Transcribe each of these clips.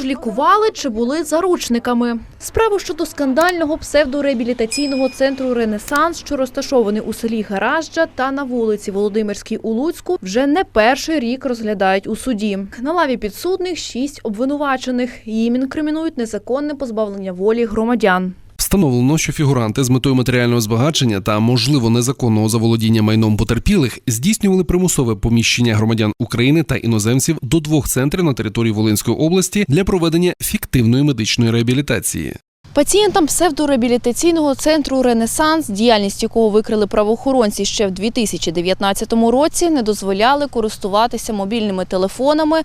Тож лікували чи були заручниками. Справу щодо скандального псевдореабілітаційного центру Ренесанс, що розташований у селі Гаражджа та на вулиці Володимирській у Луцьку, вже не перший рік розглядають у суді. На лаві підсудних шість обвинувачених. Їм інкримінують незаконне позбавлення волі громадян. Встановлено, що фігуранти з метою матеріального збагачення та можливо незаконного заволодіння майном потерпілих здійснювали примусове поміщення громадян України та іноземців до двох центрів на території Волинської області для проведення фіктивної медичної реабілітації. Пацієнтам псевдореабілітаційного центру Ренесанс, діяльність якого викрили правоохоронці ще в 2019 році, не дозволяли користуватися мобільними телефонами,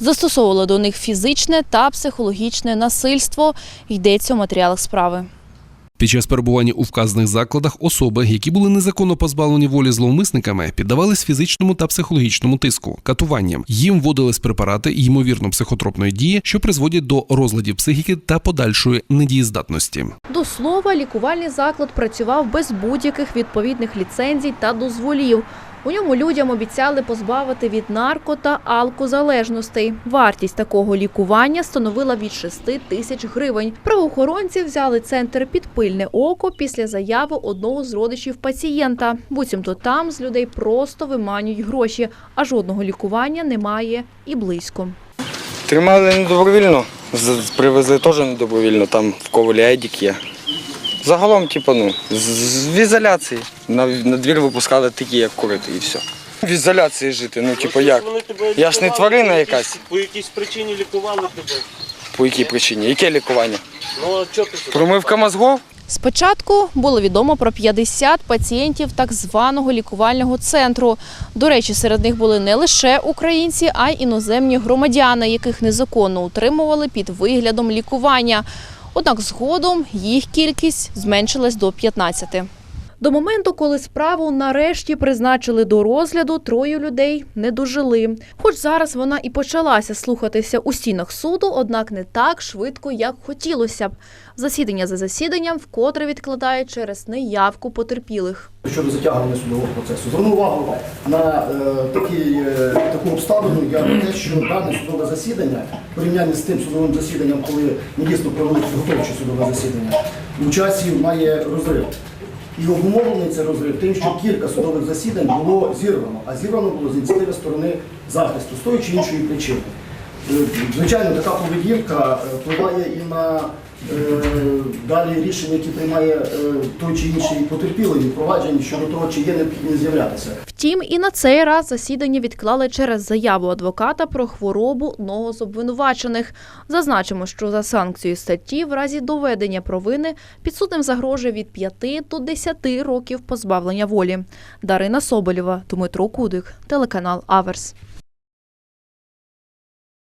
застосовували до них фізичне та психологічне насильство. Йдеться у матеріалах справи. Під час перебування у вказаних закладах особи, які були незаконно позбавлені волі зловмисниками, піддавались фізичному та психологічному тиску, катуванням. Їм вводились препарати ймовірно психотропної дії, що призводять до розладів психіки та подальшої недієздатності. До слова, лікувальний заклад працював без будь-яких відповідних ліцензій та дозволів. У ньому людям обіцяли позбавити від нарко та алкозалежностей. Вартість такого лікування становила від 6 тисяч гривень. Правоохоронці взяли центр під пильне око після заяви одного з родичів пацієнта. Буцімто там з людей просто виманюють гроші, а жодного лікування немає і близько. Тримали недобровільно, привезли теж недобровільно, там в ковалі Едік є. Загалом, типу, ну, з, з- в ізоляції. На, на двір випускали такі, як курити, і все. В ізоляції жити, ну, типу, як? Вони тебе Я ж не лікували тварина по якась. По якійсь причині лікували тебе. По якій причині? Яке лікування? Ну а чого ти? Промивка мозгов? Спочатку було відомо про 50 пацієнтів так званого лікувального центру. До речі, серед них були не лише українці, а й іноземні громадяни, яких незаконно утримували під виглядом лікування. Однак згодом їх кількість зменшилась до 15. До моменту, коли справу нарешті призначили до розгляду, троє людей не дожили. Хоч зараз вона і почалася слухатися у стінах суду, однак не так швидко, як хотілося б. Засідання за засіданням вкотре відкладають через неявку потерпілих. Щодо затягування судового процесу. Зверну увагу на е, такі, е, таку обставину, як те, що дане судове засідання, в порівнянні з тим судовим засіданням, коли ми дійсно провели підготовче судове засідання, у часі має розрив. І обумовлений цей розрив тим, що кілька судових засідань було зірвано, а зірвано було з ініціативи сторони захисту з тої чи іншої причини. Звичайно, така поведінка впливає і на е, далі рішення, які приймає е, той чи інший потерпілий провадженні щодо того, чи є необхідність з'являтися. Втім, і на цей раз засідання відклали через заяву адвоката про хворобу одного з обвинувачених. Зазначимо, що за санкцією статті в разі доведення провини підсудним загрожує від 5 до 10 років позбавлення волі. Дарина Соболєва, Дмитро Кудик, телеканал Аверс.